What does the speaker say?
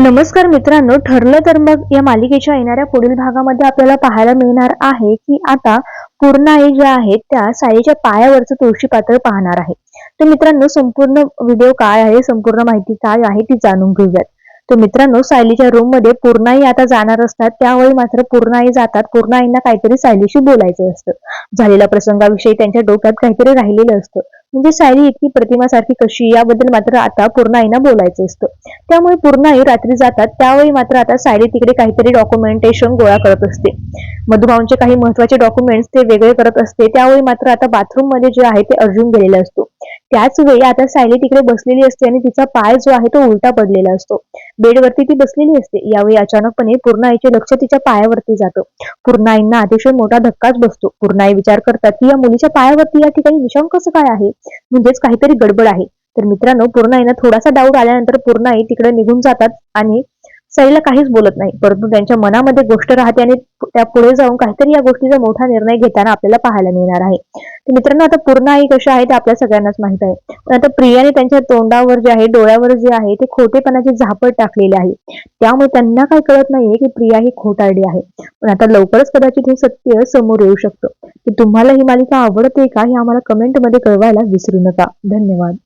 नमस्कार मित्रांनो ठरलं तर मग या मालिकेच्या येणाऱ्या पुढील भागामध्ये आपल्याला पाहायला मिळणार आहे की आता पूर्णाई ज्या आहेत त्या साईच्या पायावरचं तुळशी पातळ पाहणार आहे. तर मित्रांनो संपूर्ण व्हिडिओ काय आहे संपूर्ण माहिती काय आहे ती जाणून घेऊयात. तर मित्रांनो सायलीच्या रूममध्ये पूर्णाई आता जाणार असतात. त्यावेळी मात्र पूर्णाई जातात. पूर्णाईंना काहीतरी सायलीशी बोलायचं असतं. झालेल्या प्रसंगाविषयी त्यांच्या डोक्यात काहीतरी राहिलेलं असतं. म्हणजे सायली इतकी प्रतिमासारखी कशी याबद्दल मात्र आता पूर्णाईना बोलायचं असतं. त्यामुळे पूर्णाई रात्री जातात त्यावेळी मात्र आता सायली तिकडे काहीतरी डॉक्युमेंटेशन गोळा करत असते. मधुभाऊंचे काही महत्त्वाचे डॉक्युमेंट्स ते वेगळे करत असते त्यावेळी मात्र आता बाथरूममध्ये जे आहे ते अर्जुन गेलेला असतो. त्याच वेळी आता सायली तिकडे बसलेली असते आणि तिचा पाय जो आहे तो उलटा पडलेला असतो. बेडवरती ती बसलेली असते. यावेळी अचानकपणे पूर्णाईचे लक्ष तिच्या पायावरती जातं. पूर्णाईंना अतिशय मोठा धक्काच बसतो. पूर्णाई विचार करतात की या मुलीच्या पायावरती या ठिकाणी विषम कसं काय आहे? म्हणजेच काहीतरी गडबड आहे. तर मित्रांनो पूर्णाईनं थोडासा डाऊट आल्यानंतर पूर्णाई तिकडे निघून जातात आणि साईला काहीच बोलत नाही. परंतु त्यांच्या मनामध्ये गोष्ट राहते आणि त्या पुढे जाऊन काहीतरी या गोष्टीचा मोठा निर्णय घेताना आपल्याला पाहायला मिळणार आहे. तर मित्रांनो आता पूर्ण आई कशा आहे ते आपल्या सगळ्यांनाच माहीत आहे. पण आता प्रियाने त्यांच्या तोंडावर जे आहे डोळ्यावर जे आहे ते खोटेपणाची झापड टाकलेली आहे. त्यामुळे त्यांना काही कळत नाहीये की प्रिया ही खोटारडी आहे. पण आता लवकरच कदाचित हे सत्य समोर येऊ शकतं. की तुम्हाला ही मालिका आवडते का हे आम्हाला कमेंटमध्ये कळवायला विसरू नका. धन्यवाद.